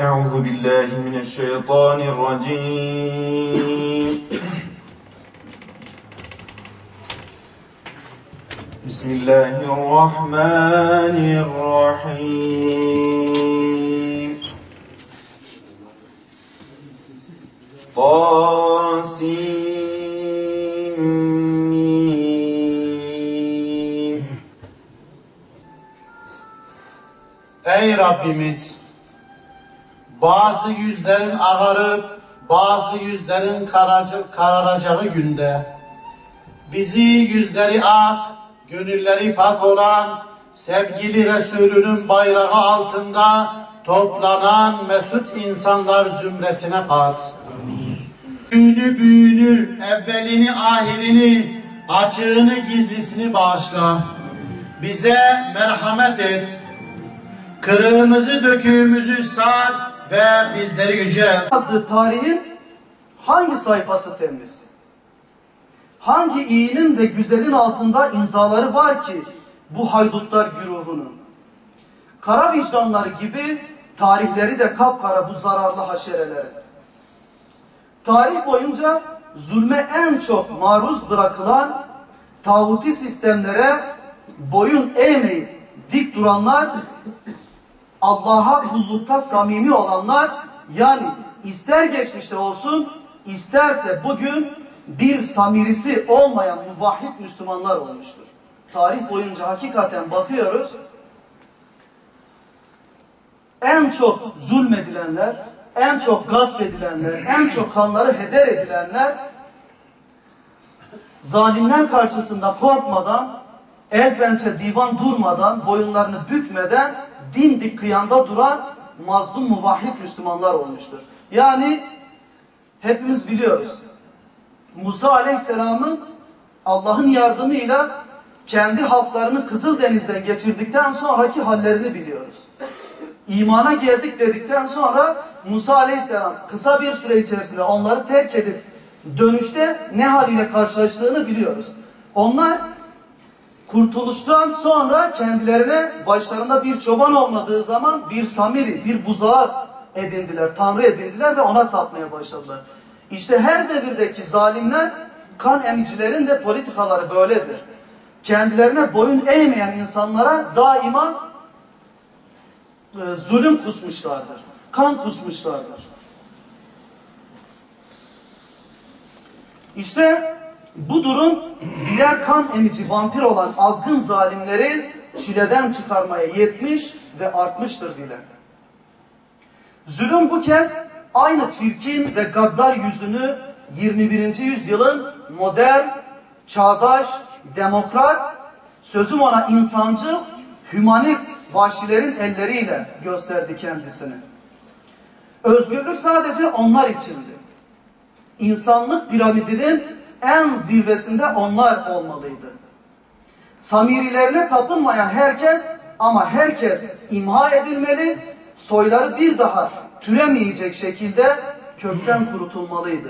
أعوذ بالله من الشيطان الرجيم بسم الله الرحمن الرحيم طاسيم Ey Rabbimiz! Bazı yüzlerin ağarıp, bazı yüzlerin karacı, kararacağı günde, bizi yüzleri ak, gönülleri pak olan, sevgili Resulünün bayrağı altında toplanan mesut insanlar zümresine kat. Büyünü büyünü, evvelini ahirini, açığını gizlisini bağışla. Bize merhamet et. Kırığımızı döküğümüzü sar ve bizleri yücelt. yazdığı tarihin hangi sayfası temiz? Hangi iyinin ve güzelin altında imzaları var ki bu haydutlar güruhunun? Kara vicdanları gibi tarihleri de kapkara bu zararlı haşerelerin. Tarih boyunca zulme en çok maruz bırakılan tağuti sistemlere boyun eğmeyip dik duranlar Allah'a kullukta samimi olanlar yani ister geçmişte olsun isterse bugün bir samirisi olmayan muvahhid Müslümanlar olmuştur. Tarih boyunca hakikaten bakıyoruz en çok zulmedilenler, en çok gasp edilenler, en çok kanları heder edilenler zalimler karşısında korkmadan, el pençe divan durmadan, boyunlarını bükmeden dimdik kıyanda duran mazlum muvahhid Müslümanlar olmuştur. Yani hepimiz biliyoruz. Musa Aleyhisselam'ın Allah'ın yardımıyla kendi halklarını Kızıldeniz'den geçirdikten sonraki hallerini biliyoruz. İmana geldik dedikten sonra Musa Aleyhisselam kısa bir süre içerisinde onları terk edip dönüşte ne haliyle karşılaştığını biliyoruz. Onlar kurtuluştan sonra kendilerine başlarında bir çoban olmadığı zaman bir samiri, bir buzağı edindiler, tanrı edindiler ve ona tapmaya başladılar. İşte her devirdeki zalimler, kan emicilerin de politikaları böyledir. Kendilerine boyun eğmeyen insanlara daima e, zulüm kusmuşlardır. Kan kusmuşlardır. İşte bu durum birer kan emici vampir olan azgın zalimleri çileden çıkarmaya yetmiş ve artmıştır bile. Zulüm bu kez aynı çirkin ve gaddar yüzünü 21. yüzyılın modern, çağdaş, demokrat, sözüm ona insancıl, hümanist vahşilerin elleriyle gösterdi kendisini. Özgürlük sadece onlar içindi. İnsanlık piramidinin en zirvesinde onlar olmalıydı. Samirilerine tapınmayan herkes ama herkes imha edilmeli, soyları bir daha türemeyecek şekilde kökten kurutulmalıydı.